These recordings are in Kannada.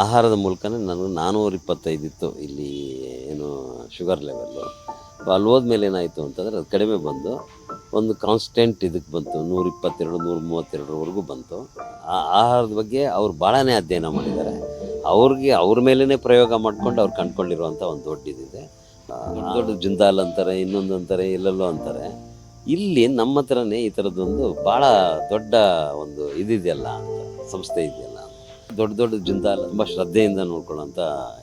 ಆಹಾರದ ಮೂಲಕನೇ ನನಗೆ ನಾನ್ನೂರ ಇಪ್ಪತ್ತೈದು ಇತ್ತು. ಇಲ್ಲಿ ಏನು ಶುಗರ್ ಲೆವೆಲ್ಲು ಅಲ್ಲಿ ಹೋದ್ಮೇಲೆ ಏನಾಯಿತು ಅಂತಂದರೆ ಅದು ಕಡಿಮೆ ಬಂದು ಒಂದು ಕಾನ್ಸ್ಟೆಂಟ್ ಇದಕ್ಕೆ ಬಂತು. ನೂರ ಇಪ್ಪತ್ತೆರಡು ನೂರ ಮೂವತ್ತೆರಡರವರೆಗೂ ಬಂತು. ಆ ಆಹಾರದ ಬಗ್ಗೆ ಅವ್ರು ಭಾಳನೇ ಅಧ್ಯಯನ ಮಾಡಿದ್ದಾರೆ. ಅವ್ರಿಗೆ ಅವ್ರ ಮೇಲೇ ಪ್ರಯೋಗ ಮಾಡ್ಕೊಂಡು ಅವ್ರು ಕಂಡ್ಕೊಂಡಿರುವಂಥ ಒಂದು ದೊಡ್ಡ ಇದಿದೆ. ದೊಡ್ಡ ದೊಡ್ಡ ಜಿಂದಾಲ್ ಅಂತಾರೆ ಇನ್ನೊಂದು ಅಂತಾರೆ ಎಲ್ಲೆಲ್ಲೋ ಅಂತಾರೆ. ಇಲ್ಲಿ ನಮ್ಮ ಹತ್ರನೇ ಈ ಥರದ್ದೊಂದು ಭಾಳ ದೊಡ್ಡ ಒಂದು ಇದಿದೆಯಲ್ಲ ಅಂತ ಸಂಸ್ಥೆ ಇದೆಯಲ್ಲ. ದೊಡ್ಡ ದೊಡ್ಡ ಜಿಂದಾಲ್ ತುಂಬ ಶ್ರದ್ಧೆಯಿಂದ ನೋಡ್ಕೊಳ್ಳೋಂಥ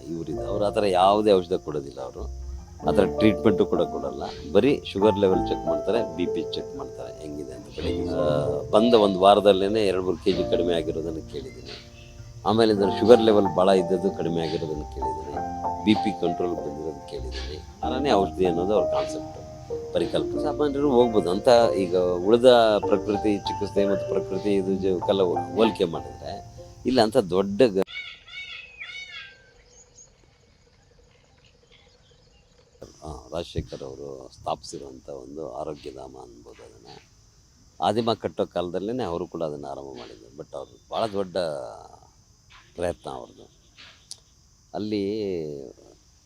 ಇವರಿದೆ ಅವ್ರು ಆ ಥರ ಯಾವುದೇ ಔಷಧ ಕೊಡೋದಿಲ್ಲ ಅವರು. ಆ ಥರ ಟ್ರೀಟ್ಮೆಂಟು ಕೂಡ ಕೊಡೋಲ್ಲ. ಬರೀ ಶುಗರ್ ಲೆವೆಲ್ ಚೆಕ್ ಮಾಡ್ತಾರೆ, ಬಿ ಪಿ ಚೆಕ್ ಮಾಡ್ತಾರೆ. ಹೆಂಗಿದೆ ಅಂತ ಬೆಳಿಗ್ಗೆ ಬಂದ ಒಂದು ವಾರದಲ್ಲೇ ಎರಡು ಮೂರು ಕೆ ಜಿ ಕಡಿಮೆ ಆಗಿರೋದನ್ನು ಕೇಳಿದ್ದೀನಿ. ಆಮೇಲೆ ಇದರ ಶುಗರ್ ಲೆವೆಲ್ ಭಾಳ ಇದ್ದದ್ದು ಕಡಿಮೆ ಆಗಿರೋದನ್ನು ಕೇಳಿದ್ದೀನಿ. ಬಿ ಪಿ ಕಂಟ್ರೋಲ್ ಬಂದಿರೋದು ಕೇಳಿದ್ದೀನಿ. ಆರನೇ ಔಷಧಿ ಅನ್ನೋದು ಅವ್ರ ಕಾನ್ಸೆಪ್ಟ್. ಪರಿಕಲ್ಪನೆ ಸಾಮಾನ್ಯರು ಹೋಗ್ಬೋದು. ಅಂತ ಈಗ ಉಳಿದ ಪ್ರಕೃತಿ ಚಿಕಿತ್ಸೆ ಮತ್ತು ಪ್ರಕೃತಿ ಇದು ಜ- ಕೆಲ ಹೋಲಿಕೆ ಮಾಡಿದ್ರೆ ಇಲ್ಲ ಅಂತ ದೊಡ್ಡ ರಾಜಶೇಖರ್ ಅವರು ಸ್ಥಾಪಿಸಿರುವಂಥ ಒಂದು ಆರೋಗ್ಯಧಾಮ ಅನ್ಬೋದು ಅದನ್ನು. ಆದಿಮ ಕಟ್ಟೋ ಕಾಲದಲ್ಲೇ ಅವರು ಕೂಡ ಅದನ್ನು ಆರಂಭ ಮಾಡಿದ್ರು. ಬಟ್ ಅವರು ಭಾಳ ದೊಡ್ಡ ಪ್ರಯತ್ನ ಅವ್ರದ್ದು. ಅಲ್ಲಿ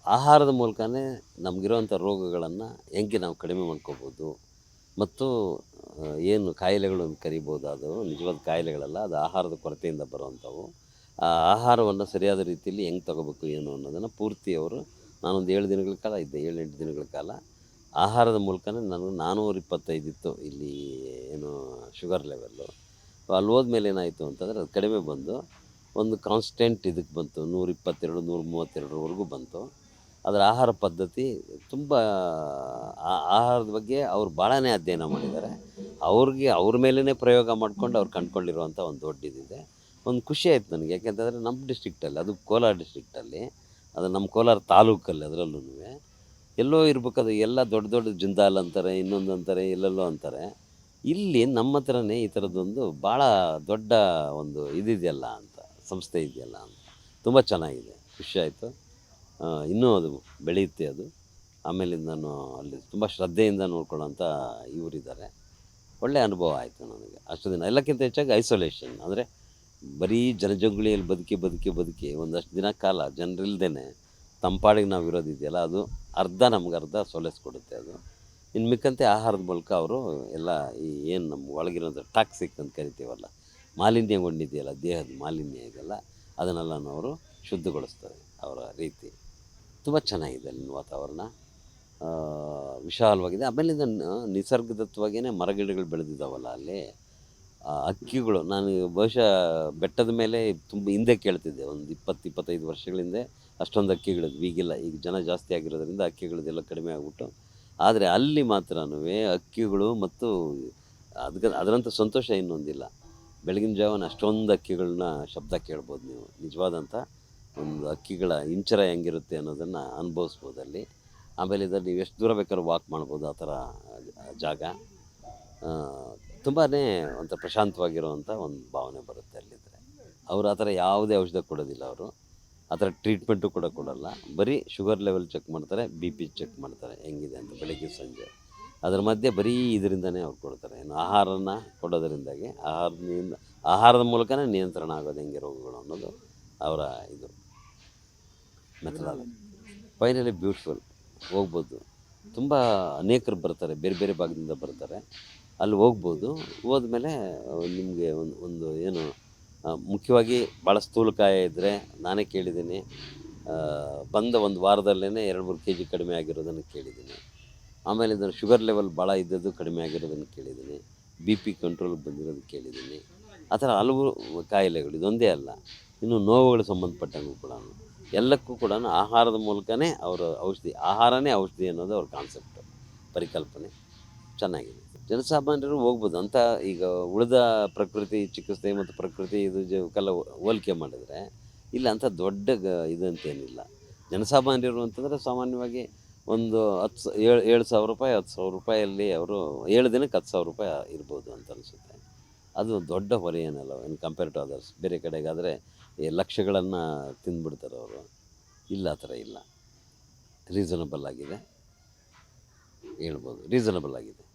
ಆಹಾರದ ಮೂಲಕನೇ ನಮಗಿರೋವಂಥ ರೋಗಗಳನ್ನು ಹೆಂಗೆ ನಾವು ಕಡಿಮೆ ಮಾಡ್ಕೋಬೋದು ಮತ್ತು ಏನು ಕಾಯಿಲೆಗಳನ್ನು ಕರಿಬೋದು ಅದು, ನಿಜವಾದ ಕಾಯಿಲೆಗಳಲ್ಲ, ಅದು ಆಹಾರದ ಕೊರತೆಯಿಂದ ಬರುವಂಥವು. ಆ ಆಹಾರವನ್ನು ಸರಿಯಾದ ರೀತಿಯಲ್ಲಿ ಹೆಂಗೆ ತಗೋಬೇಕು, ಏನು ಅನ್ನೋದನ್ನು ಪೂರ್ತಿ ಅವರು, ನಾನೊಂದು ಏಳು ದಿನಗಳ ಕಾಲ ಇದ್ದೆ ಏಳು ಎಂಟು ದಿನಗಳ ಕಾಲ. ಆಹಾರದ ಮೂಲಕನೇ ನನಗೆ ನಾನ್ನೂರ ಇಪ್ಪತ್ತೈದಿತ್ತು ಇಲ್ಲಿ ಏನು ಶುಗರ್ ಲೆವೆಲ್ಲು ಅಲ್ಲಿ ಹೋದ್ಮೇಲೆ ಏನಾಯಿತು ಅಂತಂದರೆ, ಅದು ಕಡಿಮೆ ಬಂದು, ಒಂದು ಕಾನ್ಸ್ಟೆಂಟ್ ಇದಕ್ಕೆ ಬಂತು, ನೂರ ಇಪ್ಪತ್ತೆರಡು, ನೂರ ಮೂವತ್ತೆರಡರವರೆಗೂ ಬಂತು. ಅದರ ಆಹಾರ ಪದ್ಧತಿ ತುಂಬ ಆಹಾರದ ಬಗ್ಗೆ ಅವರು ಭಾಳನೇ ಅಧ್ಯಯನ ಮಾಡಿದ್ದಾರೆ. ಅವ್ರಿಗೆ ಅವ್ರ ಮೇಲೇ ಪ್ರಯೋಗ ಮಾಡ್ಕೊಂಡು ಅವ್ರು ಕಂಡ್ಕೊಂಡಿರುವಂಥ ಒಂದು ದೊಡ್ಡ ಇದಿದೆ. ಒಂದು ಖುಷಿ ಆಯ್ತು ನನಗೆ. ಯಾಕೆಂತಂದರೆ ನಮ್ಮ ಡಿಸ್ಟ್ರಿಕ್ಟಲ್ಲಿ, ಅದು ಕೋಲಾರ ಡಿಸ್ಟ್ರಿಕ್ಟಲ್ಲಿ, ಅದು ನಮ್ಮ ಕೋಲಾರ ತಾಲೂಕಲ್ಲಿ ಅದರಲ್ಲೂ ಎಲ್ಲೋ ಇರ್ಬೇಕಾದ್ರೆ ಎಲ್ಲ ದೊಡ್ಡ ದೊಡ್ಡ ಜಿಂದಾಲ್ ಅಂತಾರೆ, ಇನ್ನೊಂದು ಅಂತಾರೆ, ಎಲ್ಲೆಲ್ಲೋ ಅಂತಾರೆ. ಇಲ್ಲಿ ನಮ್ಮ ಹತ್ರನೇ ಈ ಥರದ್ದೊಂದು ಭಾಳ ದೊಡ್ಡ ಒಂದು ಇದಿದೆಯಲ್ಲ ಅಂತ, ಸಂಸ್ಥೆ ಇದೆಯಲ್ಲ ಅಂತ. ತುಂಬ ಚೆನ್ನಾಗಿದೆ. ಖುಷಿ ಆಯಿತು. ಇನ್ನೂ ಅದು ಬೆಳೆಯುತ್ತೆ ಅದು. ಆಮೇಲೆ ನಾನು ಅಲ್ಲಿ ತುಂಬ ಶ್ರದ್ಧೆಯಿಂದ ನೋಡ್ಕೊಳ್ಳೋಂಥ ಇವರಿದ್ದಾರೆ. ಒಳ್ಳೆಯ ಅನುಭವ ಆಯಿತು ನನಗೆ. ಅಷ್ಟು ದಿನ, ಎಲ್ಲಕ್ಕಿಂತ ಹೆಚ್ಚಾಗಿ ಐಸೋಲೇಷನ್ ಅಂದರೆ ಬರೀ ಜನಜಂಗುಳಿಯಲ್ಲಿ ಬದುಕಿ ಬದುಕಿ ಬದುಕಿ ಒಂದಷ್ಟು ದಿನ ಕಾಲ ಜನರಿಲ್ದೇ ತಂಪಾಡಿಗೆ ನಾವು ಇರೋದಿದೆಯಲ್ಲ ಅದು ಅರ್ಧ ನಮ್ಗೆ ಅರ್ಧ ಕೊಡುತ್ತೆ ಅದು. ಇನ್ನು ಮಿಕ್ಕಂತೆ ಆಹಾರದ ಮೂಲಕ ಅವರು ಎಲ್ಲ ಈ ಏನು ನಮ್ಮ ಒಳಗಿರೋದು ಟಾಕ್ಸಿಕ್ ಅಂತ ಕರಿತೀವಲ್ಲ ಮಾಲಿನ್ಯಗೊಂಡಿದೆಯಲ್ಲ ದೇಹದ ಮಾಲಿನ್ಯ ಇದೆಲ್ಲ ಅದನ್ನೆಲ್ಲ ಅವರು ಶುದ್ಧಗೊಳಿಸ್ತಾರೆ ಅವರ ರೀತಿ. ತುಂಬ ಚೆನ್ನಾಗಿದೆ ಅಲ್ಲಿನ ವಾತಾವರಣ. ವಿಶಾಲವಾಗಿದೆ. ಆಮೇಲೆ ಇದನ್ನು ನಿಸರ್ಗದತ್ವಾಗೇ ಮರಗಿಡಗಳು ಬೆಳೆದಿದ್ದಾವಲ್ಲ ಅಲ್ಲಿ. ಅಕ್ಕಿಗಳು ನಾನು ಬಹುಶಃ ಬೆಟ್ಟದ ಮೇಲೆ ತುಂಬ ಹಿಂದೆ ಕೇಳ್ತಿದ್ದೆ. ಒಂದು ಇಪ್ಪತ್ತು, ಇಪ್ಪತ್ತೈದು ವರ್ಷಗಳ ಹಿಂದೆ ಅಷ್ಟೊಂದು ಅಕ್ಕಿಗಳಿದ್ವಿ ಈಗಿಲ್ಲ, ಈಗ ಜನ ಜಾಸ್ತಿ ಆಗಿರೋದ್ರಿಂದ ಅಕ್ಕಿಗಳದೆಲ್ಲ ಕಡಿಮೆ ಆಗಿಬಿಟ್ಟು. ಆದರೆ ಅಲ್ಲಿ ಮಾತ್ರನೂ ಅಕ್ಕಿಗಳು ಮತ್ತು ಅದಕ್ಕೆ ಅದರಂಥ ಸಂತೋಷ ಇನ್ನೊಂದಿಲ್ಲ. ಬೆಳಗಿನ ಜಾವನ ಅಷ್ಟೊಂದು ಅಕ್ಕಿಗಳನ್ನ ಶಬ್ದ ಕೇಳ್ಬೋದು ನೀವು. ನಿಜವಾದಂಥ ಒಂದು ಅಕ್ಕಿಗಳ ಇಂಚರ ಹೆಂಗಿರುತ್ತೆ ಅನ್ನೋದನ್ನು ಅನುಭವಿಸ್ಬೋದು ಅಲ್ಲಿ. ಆಮೇಲೆ ಇದರಲ್ಲಿ ನೀವು ಎಷ್ಟು ದೂರ ಬೇಕಾದ್ರೂ ವಾಕ್ ಮಾಡ್ಬೋದು ಆ ಥರ ಜಾಗ. ತುಂಬಾ ಒಂಥರ ಪ್ರಶಾಂತವಾಗಿರುವಂಥ ಒಂದು ಭಾವನೆ ಬರುತ್ತೆ ಅಲ್ಲಿದ್ದರೆ ಅವರು ಆ ಥರ ಯಾವುದೇ ಔಷಧ ಕೊಡೋದಿಲ್ಲ ಅವರು. ಆ ಥರ ಟ್ರೀಟ್ಮೆಂಟು ಕೂಡ ಕೊಡೋಲ್ಲ. ಬರೀ ಶುಗರ್ ಲೆವೆಲ್ ಚೆಕ್ ಮಾಡ್ತಾರೆ ಬಿ ಪಿ ಚೆಕ್ ಮಾಡ್ತಾರೆ, ಹೆಂಗಿದೆ ಅಂತ ಬೆಳಗ್ಗೆ, ಸಂಜೆ. ಅದರ ಮಧ್ಯೆ ಬರೀ ಇದರಿಂದನೇ ಅವ್ರು ಕೊಡ್ತಾರೆ. ಏನು ಆಹಾರನ ಕೊಡೋದರಿಂದಾಗಿ ಆಹಾರದಿಂದ ಆಹಾರದ ಮೂಲಕನೇ ನಿಯಂತ್ರಣ ಆಗೋದು ಹೆಂಗೆ ರೋಗಗಳು ಅನ್ನೋದು ಅವರ ಇದು. ಮೆಥಡಾಲಜಿ ಫೈನಲಿ ಬ್ಯೂಟಿಫುಲ್ ಹೋಗ್ಬೋದು. ತುಂಬ ಅನೇಕರು ಬರ್ತಾರೆ, ಬೇರೆ ಬೇರೆ ಭಾಗದಿಂದ ಬರ್ತಾರೆ. ಅಲ್ಲಿ ಹೋಗ್ಬೋದು. ಹೋದ್ಮೇಲೆ ನಿಮಗೆ ಒಂದು ಒಂದು ಏನು ಮುಖ್ಯವಾಗಿ ಭಾಳ ಸ್ಥೂಲಕಾಯ ಇದ್ದರೆ ನಾನೇ ಕೇಳಿದ್ದೀನಿ. ಬಂದ ಒಂದು ವಾರದಲ್ಲೇ ಎರಡು, ಮೂರು ಕೆ ಜಿ ಕಡಿಮೆ ಆಗಿರೋದನ್ನು ಕೇಳಿದ್ದೀನಿ. ಆಮೇಲೆ ಇದನ್ನು ಶುಗರ್ ಲೆವೆಲ್ ಭಾಳ ಇದ್ದದ್ದು ಕಡಿಮೆ ಆಗಿರೋದನ್ನು ಕೇಳಿದ್ದೀನಿ. ಬಿ ಪಿ ಕಂಟ್ರೋಲ್ ಬಂದಿರೋದು ಕೇಳಿದ್ದೀನಿ. ಆ ಥರ ಹಲವು ಕಾಯಿಲೆಗಳು ಇದೊಂದೇ ಅಲ್ಲ. ಇನ್ನು ನೋವುಗಳು ಸಂಬಂಧಪಟ್ಟಂಗೂ ಕೂಡ ಎಲ್ಲಕ್ಕೂ ಕೂಡ ಆಹಾರದ ಮೂಲಕನೇ ಅವರ ಔಷಧಿ, ಆಹಾರನೇ ಔಷಧಿ ಅನ್ನೋದು ಅವ್ರ ಕಾನ್ಸೆಪ್ಟ್ ಪರಿಕಲ್ಪನೆ. ಚೆನ್ನಾಗಿದೆ. ಜನಸಾಮಾನ್ಯರು ಹೋಗ್ಬೋದು. ಅಂತ ಈಗ ಉಳಿದ ಪ್ರಕೃತಿ ಚಿಕಿತ್ಸೆ ಮತ್ತು ಪ್ರಕೃತಿ ಇದು ಜ ಕೆಲ ಹೋಲಿಕೆ ಮಾಡಿದರೆ ಇಲ್ಲ ಅಂತ ದೊಡ್ಡ ಗ ಇದಂತೇನಿಲ್ಲ. ಜನಸಾಮಾನ್ಯರು ಅಂತಂದರೆ ಸಾಮಾನ್ಯವಾಗಿ ಒಂದು ಹತ್ತು ಏಳು ಏಳು ಸಾವಿರ ರೂಪಾಯಿ, ಹತ್ತು ಸಾವಿರ ರೂಪಾಯಲ್ಲಿ ಅವರು ಏಳು ದಿನಕ್ಕೆ ಹತ್ತು ಸಾವಿರ ರೂಪಾಯಿ ಇರ್ಬೋದು ಅಂತ ಅನಿಸುತ್ತೆ. ಅದು ದೊಡ್ಡ ಹೊರೆ ಏನಲ್ಲ ಇನ್ನು ಕಂಪೇರ್ ಟು ಅದರ್ಸ್ ಬೇರೆ ಕಡೆಗಾದರೆ ಲಕ್ಷಗಳನ್ನು ತಿಂದ್ಬಿಡ್ತಾರೆ ಅವರು. ಇಲ್ಲ ಥರ ಇಲ್ಲ. ರೀಸನಬಲ್ ಆಗಿದೆ. ಹೇಳ್ಬೋದು. ರೀಸನಬಲ್ ಆಗಿದೆ.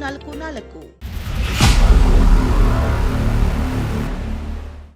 ನಾಲ್ಕು ನಾಲ್ಕು